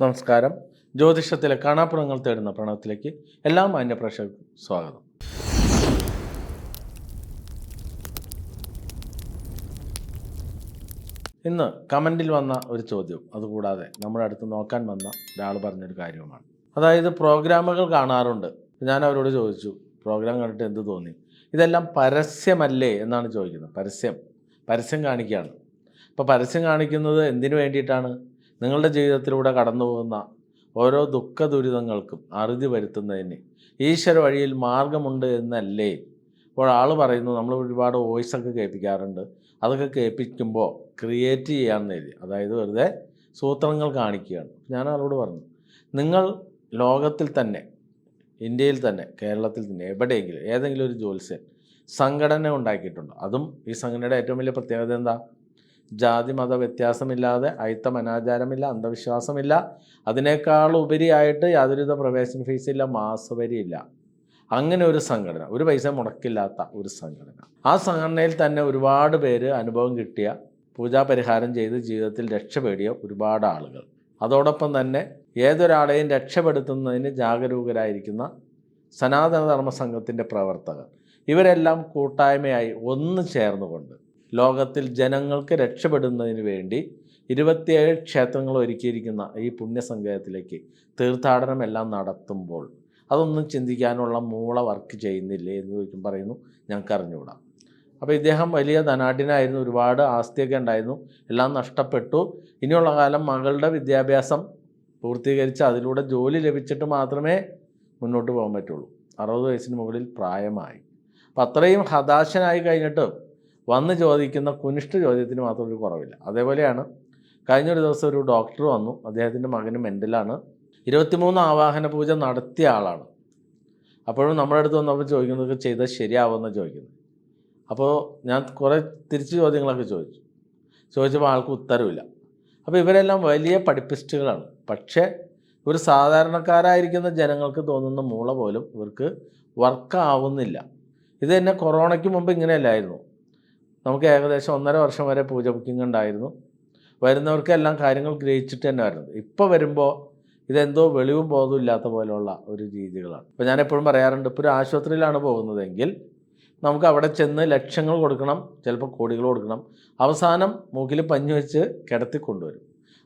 നമസ്കാരം. ജ്യോതിഷത്തിലെ കാണാപ്പുറങ്ങൾ തേടുന്ന പ്രണവത്തിലേക്ക് എല്ലാ മാന്യ മാന്യപ്രേക്ഷകർക്കും സ്വാഗതം. ഇന്ന് കമന്റിൽ വന്ന ഒരു ചോദ്യം. അതുകൂടാതെ നമ്മുടെ അടുത്ത് നോക്കാൻ വന്ന ഒരാൾ പറഞ്ഞൊരു കാര്യവുമാണ്. അതായത് പ്രോഗ്രാമുകൾ കാണാറുണ്ട്. ഞാൻ അവരോട് ചോദിച്ചു പ്രോഗ്രാം കണ്ടിട്ട് എന്ത് തോന്നി? ഇതെല്ലാം പരസ്യമല്ലേ എന്നാണ് ചോദിക്കുന്നത്. പരസ്യം. പരസ്യം കാണിക്കുകയാണ്. അപ്പോൾ പരസ്യം കാണിക്കുന്നത് എന്തിനു വേണ്ടിയിട്ടാണ്? നിങ്ങളുടെ ജീവിതത്തിലൂടെ കടന്നു പോകുന്ന ഓരോ ദുഃഖ ദുരിതങ്ങൾക്കും അറുതി വരുത്തുന്നതിന് ഈശ്വര വഴിയിൽ മാർഗമുണ്ട് എന്നല്ലേ? ഇപ്പോൾ ആൾ പറയുന്നു നമ്മൾ ഒരുപാട് വോയിസ് ഒക്കെ കേൾപ്പിക്കാറുണ്ട്. അതൊക്കെ കേൾപ്പിക്കുമ്പോൾ ക്രിയേറ്റ് ചെയ്യാമെന്ന് എഴുതി അതായത് വെറുതെ സൂത്രങ്ങൾ കാണിക്കുകയാണ്. ഞാൻ ആളോട് പറഞ്ഞു നിങ്ങൾ ലോകത്തിൽ തന്നെ ഇന്ത്യയിൽ തന്നെ കേരളത്തിൽ തന്നെ എവിടെയെങ്കിലും ഏതെങ്കിലും ഒരു ജോത്സ്യൻ സംഘടന ഉണ്ടാക്കിയിട്ടുണ്ടോ? അതും ഈ സംഘടനയുടെ ഏറ്റവും വലിയ പ്രത്യേകത എന്താ? ജാതി മത വ്യത്യാസമില്ലാതെ അയിത്തം അനാചാരമില്ല അന്ധവിശ്വാസമില്ല. അതിനേക്കാൾ ഉപരിയായിട്ട് യാതൊരുവിധ പ്രവേശന ഫീസില്ല മാസവരിയില്ല അങ്ങനെ ഒരു സംഘടന ഒരു പൈസ മുടക്കില്ലാത്ത ഒരു സംഘടന. ആ സംഘടനയിൽ തന്നെ ഒരുപാട് പേര് അനുഭവം കിട്ടിയ പൂജാ പരിഹാരം ചെയ്ത് ജീവിതത്തിൽ രക്ഷപ്പെടിയ ഒരുപാട് ആളുകൾ. അതോടൊപ്പം തന്നെ ഏതൊരാളെയും രക്ഷപ്പെടുത്തുന്നതിന് ജാഗരൂകരായിരിക്കുന്ന സനാതനധർമ്മ സംഘത്തിന്റെ പ്രവർത്തകർ. ഇവരെല്ലാം കൂട്ടായ്മയായി ഒന്ന് ചേർന്നുകൊണ്ട് ലോകത്തിൽ ജനങ്ങൾക്ക് രക്ഷപ്പെടുന്നതിന് വേണ്ടി ഇരുപത്തിയേഴ് ക്ഷേത്രങ്ങൾ ഒരുക്കിയിരിക്കുന്ന ഈ പുണ്യസങ്കേതത്തിലേക്ക് തീർത്ഥാടനം എല്ലാം നടത്തുമ്പോൾ അതൊന്നും ചിന്തിക്കാനുള്ള മൂള വർക്ക് ചെയ്യുന്നില്ലേ എന്ന് ചോദിക്കും പറയുന്നു ഞങ്ങൾക്ക് അറിഞ്ഞുകൂടാം. അപ്പോൾ ഇദ്ദേഹം വലിയ ധനാഢ്യനായിരുന്നു ഒരുപാട് ആസ്തിയൊക്കെ ഉണ്ടായിരുന്നു എല്ലാം നഷ്ടപ്പെട്ടു. ഇനിയുള്ള കാലം മകളുടെ വിദ്യാഭ്യാസം പൂർത്തീകരിച്ച് അതിലൂടെ ജോലി ലഭിച്ചിട്ട് മാത്രമേ മുന്നോട്ട് പോകാൻ പറ്റുള്ളൂ. അറുപത് വയസ്സിന് മുകളിൽ പ്രായമായി. അപ്പം അത്രയും ഹതാശനായി കഴിഞ്ഞിട്ട് വന്ന് ചോദിക്കുന്ന കുനിഷ്ഠ ചോദ്യത്തിന് മാത്രം ഒരു കുറവില്ല. അതേപോലെയാണ് കഴിഞ്ഞൊരു ദിവസം ഒരു ഡോക്ടർ വന്നു. അദ്ദേഹത്തിന്റെ മകന് മെന്റലാണ് ഇരുപത്തിമൂന്ന് ആവാഹന പൂജ നടത്തിയ ആളാണ്. അപ്പോഴും നമ്മുടെ അടുത്ത് വന്നപ്പോൾ ചോദിക്കുന്നതൊക്കെ ചെയ്താൽ ശരിയാവുമെന്ന് ചോദിക്കുന്നത്. അപ്പോൾ ഞാൻ കുറേ തിരിച്ചു ചോദ്യങ്ങളൊക്കെ ചോദിച്ചു. ചോദിച്ചപ്പോൾ ആൾക്ക് ഉത്തരവില്ല. അപ്പോൾ ഇവരെല്ലാം വലിയ പഠിപ്പിസ്റ്റുകളാണ്. പക്ഷേ ഒരു സാധാരണക്കാരായിരിക്കുന്ന ജനങ്ങൾക്ക് തോന്നുന്ന മൂള പോലും ഇവർക്ക് വർക്കാവുന്നില്ല ഇത് തന്നെ കൊറോണയ്ക്ക് മുമ്പ് ഇങ്ങനെയല്ലായിരുന്നു. നമുക്ക് ഏകദേശം ഒന്നര വർഷം വരെ പൂജ ബുക്കിംഗ് ഉണ്ടായിരുന്നു. വരുന്നവർക്കെല്ലാം കാര്യങ്ങൾ ഗ്രഹിച്ചിട്ട് തന്നെ വരുന്നത് ഇപ്പോൾ വരുമ്പോൾ ഇതെന്തോ വെളിവും ബോധവും ഇല്ലാത്ത പോലെയുള്ള ഒരു രീതികളാണ്. ഇപ്പോൾ ഞാൻ എപ്പോഴും പറയാറുണ്ട് ഇപ്പോൾ ഒരു ആശുപത്രിയിലാണ് പോകുന്നതെങ്കിൽ നമുക്ക് അവിടെ ചെന്ന് ലക്ഷങ്ങൾ കൊടുക്കണം ചിലപ്പോൾ കോടികൾ കൊടുക്കണം. അവസാനം മൂക്കിൽ പഞ്ഞു വെച്ച് കിടത്തി കൊണ്ടുവരും.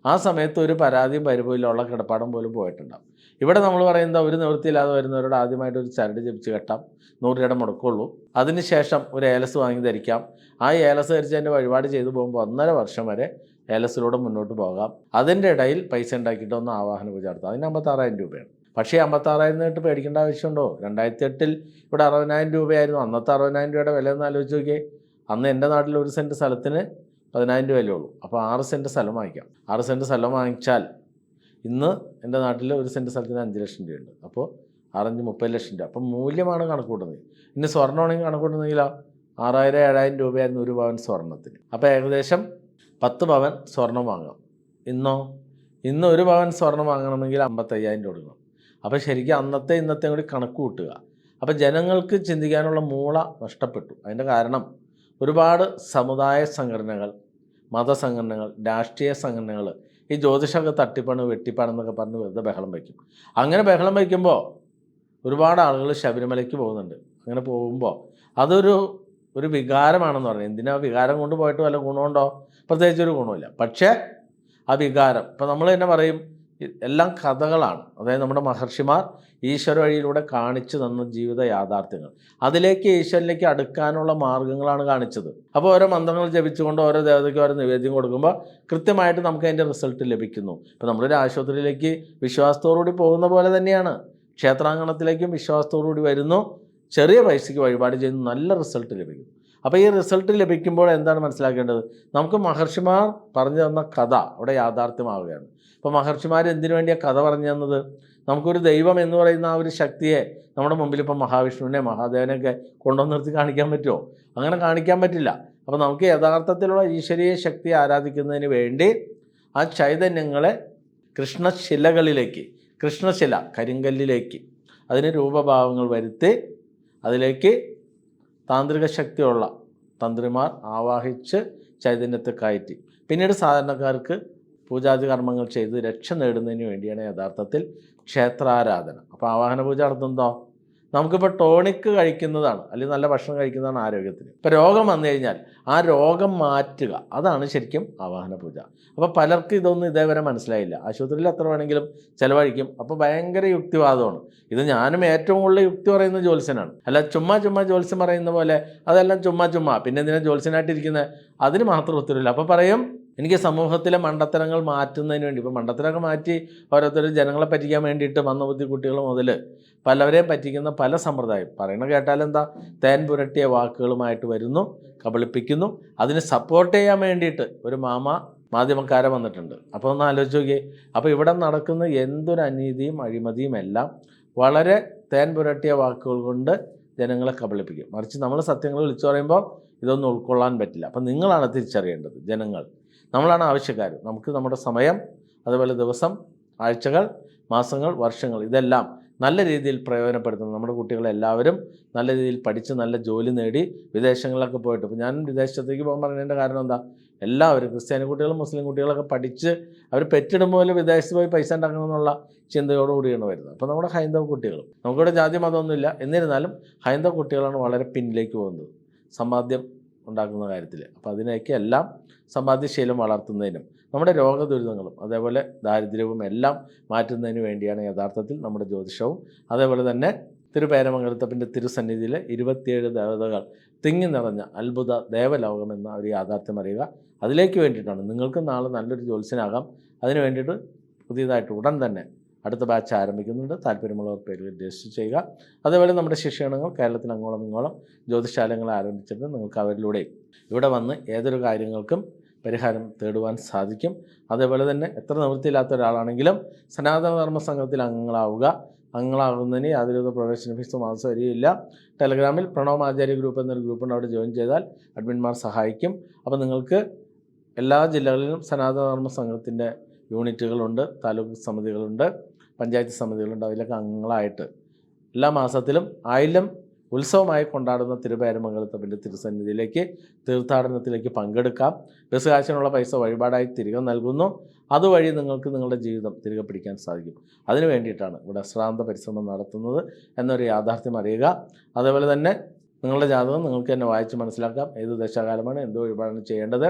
ആ സമയത്ത് ഒരു പരാതിയും ഉള്ള കിടപ്പാടം പോലും പോയിട്ടുണ്ടാവും. ഇവിടെ നമ്മൾ പറയുന്നത് ഒരു നിവൃത്തിയില്ലാതെ വരുന്നവരോട് ആദ്യമായിട്ട് ഒരു ചരട് ജപിച്ച് കെട്ടാം. നൂറ് രൂപയുടെ മുടക്കുള്ളൂ. അതിനുശേഷം ഒരു ഏലസ് വാങ്ങി ധരിക്കാം. ആ ഏലസ് ധരിച്ച് അതിന്റെ വഴിപാട് ചെയ്തു പോകുമ്പോൾ ഒന്നര വർഷം വരെ ഏലസിലൂടെ മുന്നോട്ട് പോകാം. അതിന്റെ ഇടയിൽ പൈസ ഉണ്ടാക്കിയിട്ട് ഒന്ന് ആവാഹന പൂജ നടത്താം. അതിന് അമ്പത്താറായിരം രൂപയാണ്. പക്ഷേ അമ്പത്താറായിരം ഇട്ട് പേടിക്കേണ്ട ആവശ്യമുണ്ടോ? രണ്ടായിരത്തി എട്ടിൽ ഇവിടെ അറുപതിനായിരം രൂപയായിരുന്നു. അന്നത്തെ അറുപതിനായിരം രൂപയുടെ വില ഒന്ന് ആലോചിച്ച് നോക്കിയേ. അന്ന് എന്റെ നാട്ടിൽ ഒരു സെന്റ് സ്ഥലത്തിന് പതിനായിരം രൂപയല്ലേ ഉള്ളൂ. അപ്പോൾ ആറ് സെന്റ് സ്ഥലം വാങ്ങിക്കാം. ആറ് സെന്റ് സ്ഥലം വാങ്ങിച്ചാൽ ഇന്ന് എന്റെ നാട്ടിൽ ഒരു സെന്റ് സ്ഥലത്തിന് അഞ്ച് ലക്ഷം രൂപയുണ്ട്. അപ്പോൾ ആറഞ്ച് മുപ്പത് ലക്ഷം രൂപ. അപ്പം മൂല്യമാണ് കണക്ക് കൂട്ടുന്നത് ഇനി സ്വർണമാണെങ്കിൽ കണക്ക് കൂട്ടുന്നെങ്കിലോ ആറായിരം ഏഴായിരം രൂപയായിരുന്നു ഒരു പവൻ സ്വർണത്തിന് അപ്പോൾ ഏകദേശം പത്ത് പവൻ സ്വർണം വാങ്ങാം. ഇന്നോ? ഇന്ന് ഒരു പവൻ സ്വർണം വാങ്ങണമെങ്കിൽ അമ്പത്തയ്യായിരം രൂപ കൊടുക്കണം. അപ്പോൾ ശരിക്കും അന്നത്തെ ഇന്നത്തെ കൂടി കണക്ക് കൂട്ടുക. അപ്പോൾ ജനങ്ങൾക്ക് ചിന്തിക്കാനുള്ള മൂള നഷ്ടപ്പെട്ടു. അതിന്റെ കാരണം ഒരുപാട് സമുദായ സംഘടനകൾ മതസംഘടനകൾ രാഷ്ട്രീയ സംഘടനകൾ ഈ ജ്യോതിഷമൊക്കെ തട്ടിപ്പണ് വെട്ടിപ്പാണെന്നൊക്കെ പറഞ്ഞ് വെറുതെ ബഹളം വയ്ക്കും. അങ്ങനെ ബഹളം വയ്ക്കുമ്പോൾ ഒരുപാട് ആളുകൾ ശബരിമലയ്ക്ക് പോകുന്നുണ്ട്. അങ്ങനെ പോകുമ്പോൾ അതൊരു ഒരു വികാരമാണെന്ന് പറഞ്ഞു എന്തിനാ വികാരം കൊണ്ട് പോയിട്ട് വല്ല ഗുണമുണ്ടോ? പ്രത്യേകിച്ച് ഒരു ഗുണമില്ല പക്ഷേ ആ വികാരം ഇപ്പം നമ്മൾ തന്നെ പറയും എല്ലാം കഥകളാണ്. അതായത് നമ്മുടെ മഹർഷിമാർ ഈശ്വര വഴിയിലൂടെ കാണിച്ചു തന്ന ജീവിത യാഥാർത്ഥ്യങ്ങൾ. അതിലേക്ക് ഈശ്വരനിലേക്ക് അടുക്കാനുള്ള മാർഗങ്ങളാണ് കാണിച്ചത്. അപ്പോൾ ഓരോ മന്ത്രങ്ങൾ ജപിച്ചുകൊണ്ട് ഓരോ ദേവതയ്ക്ക് ഓരോ നിവേദ്യം കൊടുക്കുമ്പോൾ കൃത്യമായിട്ട് നമുക്ക് അതിന്റെ റിസൾട്ട് ലഭിക്കുന്നു. ഇപ്പോൾ നമ്മളൊരു ആശുപത്രിയിലേക്ക് വിശ്വാസത്തോടുകൂടി പോകുന്ന പോലെ തന്നെയാണ്. ക്ഷേത്രാങ്കണത്തിലേക്കും വിശ്വാസത്തോടുകൂടി വരുന്നു. ചെറിയ പൈസയ്ക്ക് വഴിപാട് ചെയ്യുന്നു. നല്ല റിസൾട്ട് ലഭിക്കും അപ്പോൾ ഈ റിസൾട്ട് ലഭിക്കുമ്പോൾ എന്താണ് മനസ്സിലാക്കേണ്ടത്? നമുക്ക് മഹർഷിമാർ പറഞ്ഞു തന്ന കഥ അവിടെ യാഥാർത്ഥ്യമാവുകയാണ്. അപ്പോൾ മഹർഷിമാർ എന്തിനു വേണ്ടിയാണ് കഥ പറഞ്ഞു തന്നത്? നമുക്കൊരു ദൈവം എന്ന് പറയുന്ന ആ ഒരു ശക്തിയെ നമ്മുടെ മുമ്പിൽ ഇപ്പോൾ മഹാവിഷ്ണുവിനെ മഹാദേവനെയൊക്കെ കൊണ്ടുവന്ന് നിർത്തി കാണിക്കാൻ പറ്റുമോ? അങ്ങനെ കാണിക്കാൻ പറ്റില്ല. അപ്പോൾ നമുക്ക് യഥാർത്ഥത്തിലുള്ള ഈശ്വരീയ ശക്തിയെ ആരാധിക്കുന്നതിന് വേണ്ടി ആ ചൈതന്യങ്ങളെ കൃഷ്ണശിലകളിലേക്ക് കൃഷ്ണശില കരിങ്കല്ലിലേക്ക് അതിന് രൂപഭാവങ്ങൾ വരുത്തി അതിലേക്ക് താന്ത്രിക ശക്തിയുള്ള തന്ത്രിമാർ ആവാഹിച്ച് ചൈതന്യത്തെ കയറ്റി. പിന്നീട് സാധാരണക്കാർക്ക് പൂജാതി കർമ്മങ്ങൾ ചെയ്ത് രക്ഷ നേടുന്നതിന് വേണ്ടിയാണ് യഥാർത്ഥത്തിൽ ക്ഷേത്രാരാധന. അപ്പോൾ ആവാഹന പൂജ നടത്തുന്നതോ? നമുക്കിപ്പോൾ ടോണിക്ക് കഴിക്കുന്നതാണ് അല്ലെങ്കിൽ നല്ല ഭക്ഷണം കഴിക്കുന്നതാണ് ആരോഗ്യത്തിന്. ഇപ്പോൾ രോഗം വന്നു കഴിഞ്ഞാൽ ആ രോഗം മാറ്റുക അതാണ് ശരിക്കും ആവാഹന പൂജ. അപ്പോൾ പലർക്കും ഇതൊന്നും ഇതേവരെ മനസ്സിലായില്ല. ആശുപത്രിയിൽ എത്ര വേണമെങ്കിലും ചിലവഴിക്കും. അപ്പോൾ ഭയങ്കര യുക്തിവാദമാണ്. ഇത് ഞാനും ഏറ്റവും കൂടുതൽ യുക്തി പറയുന്ന ജ്യോത്സ്യനാണ്. അല്ല ചുമ്മാ ചുമ്മാ ജ്യോത്സ്യം പറയുന്ന പോലെ അതെല്ലാം ചുമ്മാ ചുമ്മാ പിന്നെ എന്തിനാ ജ്യോത്സ്യനായിട്ടിരിക്കുന്നത് അതിന് മാത്രം ഉത്തരവില്ല. അപ്പോൾ പറയും എനിക്ക് സമൂഹത്തിലെ മണ്ടത്തരങ്ങൾ മാറ്റുന്നതിന് വേണ്ടി ഇപ്പോൾ മണ്ടത്തരമൊക്കെ മാറ്റി ഓരോരുത്തർ ജനങ്ങളെ പറ്റിക്കാൻ വേണ്ടിയിട്ട് മന്ദബുദ്ധി കുട്ടികൾ മുതൽ പലവരെയും പറ്റിക്കുന്ന പല സമ്പ്രദായം. പറയണ കേട്ടാലെന്താ? തേൻ പുരട്ടിയ വാക്കുകളുമായിട്ട് വരുന്നു കബളിപ്പിക്കുന്നു. അതിന് സപ്പോർട്ട് ചെയ്യാൻ വേണ്ടിയിട്ട് ഒരു മാമ മാധ്യമക്കാരെ വന്നിട്ടുണ്ട്. അപ്പോൾ ഒന്ന് ആലോചിച്ച് നോക്കിയേ. അപ്പോൾ ഇവിടെ നടക്കുന്ന എന്തൊരു അനീതിയും അഴിമതിയും എല്ലാം വളരെ തേൻ പുരട്ടിയ വാക്കുകൾ കൊണ്ട് ജനങ്ങളെ കബളിപ്പിക്കും. മറിച്ച് നമ്മൾ സത്യങ്ങൾ വിളിച്ചു പറയുമ്പോൾ ഇതൊന്നും ഉൾക്കൊള്ളാൻ പറ്റില്ല. അപ്പം നിങ്ങളാണ് തിരിച്ചറിയേണ്ടത് ജനങ്ങൾ. നമ്മളാണ് ആവശ്യക്കാർ നമുക്ക് നമ്മുടെ സമയം അതുപോലെ ദിവസം ആഴ്ചകൾ മാസങ്ങൾ വർഷങ്ങൾ ഇതെല്ലാം നല്ല രീതിയിൽ പ്രയോജനപ്പെടുത്തുന്നു. നമ്മുടെ കുട്ടികളെല്ലാവരും നല്ല രീതിയിൽ പഠിച്ച് നല്ല ജോലി നേടി വിദേശങ്ങളിലൊക്കെ പോയിട്ട്. ഇപ്പോൾ ഞാൻ വിദേശത്തേക്ക് പോകാൻ പറഞ്ഞതിന്റെ കാരണം എന്താ? എല്ലാവരും ക്രിസ്ത്യാനി കുട്ടികളും മുസ്ലിം കുട്ടികളൊക്കെ പഠിച്ച് അവർ പെറ്റിടുമ്പോൾ പോലും വിദേശത്ത് പോയി പൈസ ഉണ്ടാക്കണം എന്നുള്ള ചിന്തയോടുകൂടിയാണ് വരുന്നത്. അപ്പോൾ നമ്മുടെ ഹൈന്ദവ കുട്ടികൾ നമുക്കിവിടെ ജാതി മതമൊന്നുമില്ല. എന്നിരുന്നാലും ഹൈന്ദവ കുട്ടികളാണ് വളരെ പിന്നിലേക്ക് പോകുന്നത്. സമ്പാദ്യം ഉണ്ടാക്കുന്ന കാര്യത്തിൽ. അപ്പോൾ അതിനൊക്കെ എല്ലാം സമ്പാദ്യശീലം വളർത്തുന്നതിനും നമ്മുടെ രോഗദുരിതങ്ങളും അതേപോലെ ദാരിദ്ര്യവും എല്ലാം മാറ്റുന്നതിന് വേണ്ടിയാണ് യഥാർത്ഥത്തിൽ നമ്മുടെ ജ്യോതിഷവും. അതേപോലെ തന്നെ തിരുപേരമംഗലത്തപ്പന്റെ തിരുസന്നിധിയിലെ ഇരുപത്തിയേഴ് ദേവതകൾ തിങ്ങി നിറഞ്ഞ അത്ഭുത ദേവലോകം എന്ന ഒരു യാഥാർത്ഥ്യം അറിയുക. അതിലേക്ക് വേണ്ടിയിട്ടാണ്. നിങ്ങൾക്ക് നാളെ നല്ലൊരു ജ്യോത്സ്യനാകാം. അതിന് വേണ്ടിയിട്ട് പുതിയതായിട്ട് ഉടൻ തന്നെ അടുത്ത ബാച്ച് ആരംഭിക്കുന്നുണ്ട്. താല്പര്യമുള്ളവർ പേര് രജിസ്റ്റർ ചെയ്യുക. അതേപോലെ നമ്മുടെ ശിക്ഷണങ്ങൾ കേരളത്തിൽ അങ്ങോളം ഇങ്ങോളം ജ്യോതിശാലങ്ങൾ ആരംഭിച്ചിട്ട് നിങ്ങൾക്ക് അവരിലൂടെ ഇവിടെ വന്ന് ഏതൊരു കാര്യങ്ങൾക്കും പരിഹാരം തേടുവാൻ സാധിക്കും. അതേപോലെ തന്നെ എത്ര നിവൃത്തിയില്ലാത്ത ഒരാളാണെങ്കിലും സനാതന ധർമ്മ സംഘത്തിൽ അംഗങ്ങളാവുക. അംഗങ്ങളാകുന്നതിന് യാതൊരുവിധ പ്രവേശന ഫീസ് മാസം വരികയില്ല. ടെലഗ്രാമിൽ പ്രണവ് ആചാര്യ ഗ്രൂപ്പ് എന്നൊരു ഗ്രൂപ്പുണ്ട് അവിടെ ജോയിൻ ചെയ്താൽ അഡ്മിൻമാർ സഹായിക്കും. അപ്പോൾ നിങ്ങൾക്ക് എല്ലാ ജില്ലകളിലും സനാതന ധർമ്മ സംഘത്തിന്റെ യൂണിറ്റുകളുണ്ട്. താലൂക്ക് സമിതികളുണ്ട്. പഞ്ചായത്ത് സമിതികളുണ്ട് അതിലൊക്കെ അംഗങ്ങളായിട്ട് എല്ലാ മാസത്തിലും ആയിരം ഉത്സവമായി കൊണ്ടാടുന്ന തിരുപേരമംഗലത്തപ്പന്റെ തിരുസന്നിധിയിലേക്ക് തീർത്ഥാടനത്തിലേക്ക് പങ്കെടുക്കാം. ബസ് കാശിനുള്ള പൈസ വഴിപാടായി തിരികെ നൽകുന്നു. അതുവഴി നിങ്ങൾക്ക് നിങ്ങളുടെ ജീവിതം തിരികെ പിടിക്കാൻ സാധിക്കും. അതിനു വേണ്ടിയിട്ടാണ് ഇവിടെ അശ്രാന്ത പരിശ്രമം നടത്തുന്നത് എന്നൊരു യാഥാർത്ഥ്യം അറിയുക. അതേപോലെ തന്നെ നിങ്ങളുടെ ജാതകം നിങ്ങൾക്ക് തന്നെ വായിച്ച് മനസ്സിലാക്കാം. ഏത് ദശാകാലമാണ് എന്ത് വഴിപാടാണ് ചെയ്യേണ്ടത്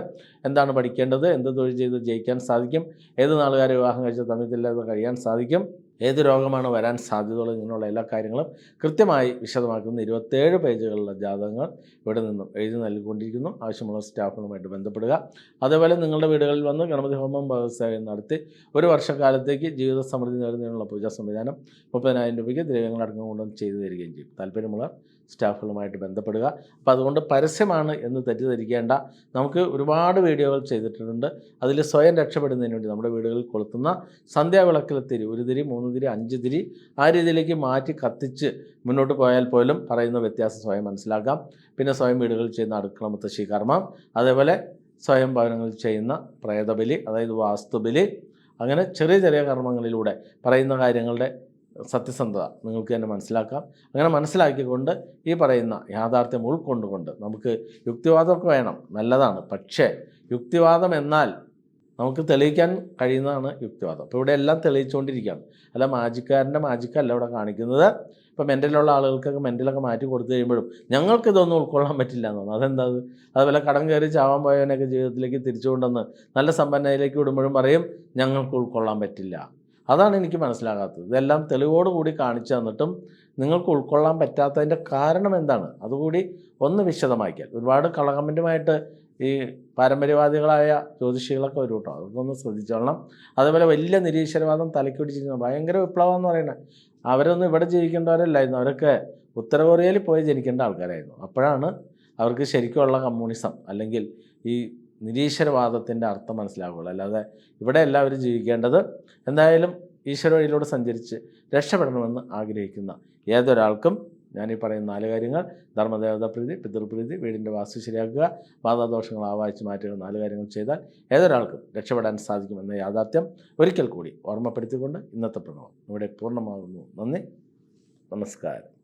എന്താണ് പഠിക്കേണ്ടത് എന്ത് തൊഴിൽ ചെയ്ത് ജയിക്കാൻ സാധിക്കും ഏത് നാളുകാരെ വിവാഹം കഴിച്ച സമയത്തില്ലാതെ കഴിയാൻ സാധിക്കും. ഏത് രോഗമാണ് വരാൻ സാധ്യതയുള്ളത് ഇങ്ങനെയുള്ള എല്ലാ കാര്യങ്ങളും കൃത്യമായി വിശദമാക്കുന്ന ഇരുപത്തേഴ് പേജുകളുള്ള ജാതകങ്ങൾ ഇവിടെ നിന്നും എഴുതി നൽകിക്കൊണ്ടിരിക്കുന്നു. ആവശ്യമുള്ള സ്റ്റാഫുകളുമായിട്ട് ബന്ധപ്പെടുക. അതേപോലെ നിങ്ങളുടെ വീടുകളിൽ വന്ന് ഗണപതി ഹോമം ഭഗവത്സേവം നടത്തി ഒരു വർഷക്കാലത്തേക്ക് ജീവിത സമൃദ്ധി നേടുന്നതിനുള്ള പൂജാ സംവിധാനം മുപ്പതിനായിരം രൂപയ്ക്ക് ദ്രവ്യങ്ങളടക്കം കൊണ്ടുവന്ന് ചെയ്തു തരികയും ചെയ്യും. താല്പര്യമുള്ള സ്റ്റാഫുകളുമായിട്ട് ബന്ധപ്പെടുക. അപ്പോൾ അതുകൊണ്ട് പരസ്യമാണ് എന്ന് തെറ്റിദ്ധരിക്കേണ്ട. നമുക്ക് ഒരുപാട് വീഡിയോകൾ ചെയ്തിട്ടുണ്ട്. അതിൽ സ്വയം രക്ഷപ്പെടുന്നതിന് വേണ്ടി നമ്മുടെ വീടുകളിൽ കൊളുത്തുന്ന സന്ധ്യാവിളക്കിലെ തിരി ഒരു തിരി മൂന്ന് തിരി അഞ്ച് തിരി ആ രീതിയിലേക്ക് മാറ്റി കത്തിച്ച് മുന്നോട്ട് പോയാൽ പോലും പറയുന്ന വ്യത്യാസം സ്വയം മനസ്സിലാക്കാം. പിന്നെ സ്വയം വീടുകളിൽ ചെയ്യുന്ന അടുക്കള മുത്തശ്ശി കർമ്മം അതേപോലെ സ്വയം ഭവനങ്ങളിൽ ചെയ്യുന്ന പ്രേതബലി അതായത് വാസ്തുബലി അങ്ങനെ ചെറിയ ചെറിയ കർമ്മങ്ങളിലൂടെ പറയുന്ന കാര്യങ്ങളുടെ സത്യസന്ധത നിങ്ങൾക്ക് തന്നെ മനസ്സിലാക്കാം. അങ്ങനെ മനസ്സിലാക്കിക്കൊണ്ട് ഈ പറയുന്ന യാഥാർത്ഥ്യം ഉൾക്കൊണ്ടുകൊണ്ട് നമുക്ക് യുക്തിവാദമൊക്കെ വേണം നല്ലതാണ്. പക്ഷേ യുക്തിവാദം എന്നാൽ നമുക്ക് തെളിയിക്കാൻ കഴിയുന്നതാണ് യുക്തിവാദം. അപ്പോൾ ഇവിടെ എല്ലാം തെളിയിച്ചുകൊണ്ടിരിക്കുകയാണ് അല്ല മാജിക്കാരന്റെ മാജിക്കല്ല ഇവിടെ കാണിക്കുന്നത്. ഇപ്പോൾ മെന്റലുള്ള ആളുകൾക്കൊക്കെ മെന്റലൊക്കെ മാറ്റി കൊടുത്തു കഴിയുമ്പോഴും ഞങ്ങൾക്ക് ഇതൊന്നും ഉൾക്കൊള്ളാൻ പറ്റില്ല എന്നാണ് അതെന്താ അത്? അതുപോലെ കടം കയറി ചാവാൻ പോയവനൊക്കെ ജീവിതത്തിലേക്ക് തിരിച്ചു കൊണ്ടുവന്ന് നല്ല സമ്പന്നതയിലേക്ക് വിടുമ്പോഴും പറയും ഞങ്ങൾക്ക് ഉൾക്കൊള്ളാൻ പറ്റില്ല. അതാണ് എനിക്ക് മനസ്സിലാകാത്തത്. ഇതെല്ലാം തെളിവോടുകൂടി കാണിച്ചു തന്നിട്ടും നിങ്ങൾക്ക് ഉൾക്കൊള്ളാൻ പറ്റാത്തതിന്റെ കാരണം എന്താണ്? അതുകൂടി ഒന്ന് വിശദമാക്കിയാൽ. ഒരുപാട് കളകമന്റുമായിട്ട് ഈ പാരമ്പര്യവാദികളായ ജ്യോതിഷികളൊക്കെ വരും കേട്ടോ. അതൊക്കെ ഒന്ന് ശ്രദ്ധിച്ചോളണം. അതേപോലെ വലിയ നിരീശ്വരവാദം തലയ്ക്ക് പിടിച്ചിരിക്കുന്ന ഭയങ്കര വിപ്ലവം എന്ന് പറയുന്നത്. അവരൊന്നും ഇവിടെ ജീവിക്കേണ്ടവരല്ലായിരുന്നു. അവരൊക്കെ ഉത്തര കൊറിയയിൽ പോയി ജനിക്കേണ്ട ആൾക്കാരായിരുന്നു. അപ്പോഴാണ് അവർക്ക് ശരിക്കുമുള്ള കമ്മ്യൂണിസം അല്ലെങ്കിൽ ഈ നിരീശ്വരവാദത്തിന്റെ അർത്ഥം മനസ്സിലാവുകയുള്ളൂ അല്ലാതെ ഇവിടെ എല്ലാവരും ജീവിക്കേണ്ടത് എന്തായാലും ഈശ്വര വഴിയിലൂടെ സഞ്ചരിച്ച് രക്ഷപ്പെടണമെന്ന് ആഗ്രഹിക്കുന്ന ഏതൊരാൾക്കും ഈ പറയുന്ന നാല് കാര്യങ്ങൾ ധർമ്മദേവത പ്രീതി പിതൃപ്രീതി വീടിന്റെ വാസ്തു ശരിയാക്കുക ബാധാദോഷങ്ങൾ ആവാഹിച്ച് മാറ്റുക നാല് കാര്യങ്ങൾ ചെയ്താൽ ഏതൊരാൾക്കും രക്ഷപ്പെടാൻ സാധിക്കുമെന്ന യാഥാർത്ഥ്യം ഒരിക്കൽ കൂടി ഓർമ്മപ്പെടുത്തിക്കൊണ്ട് ഇന്നത്തെ പ്രണവം ഇവിടെ പൂർണമാകുന്നു. നന്ദി. നമസ്കാരം.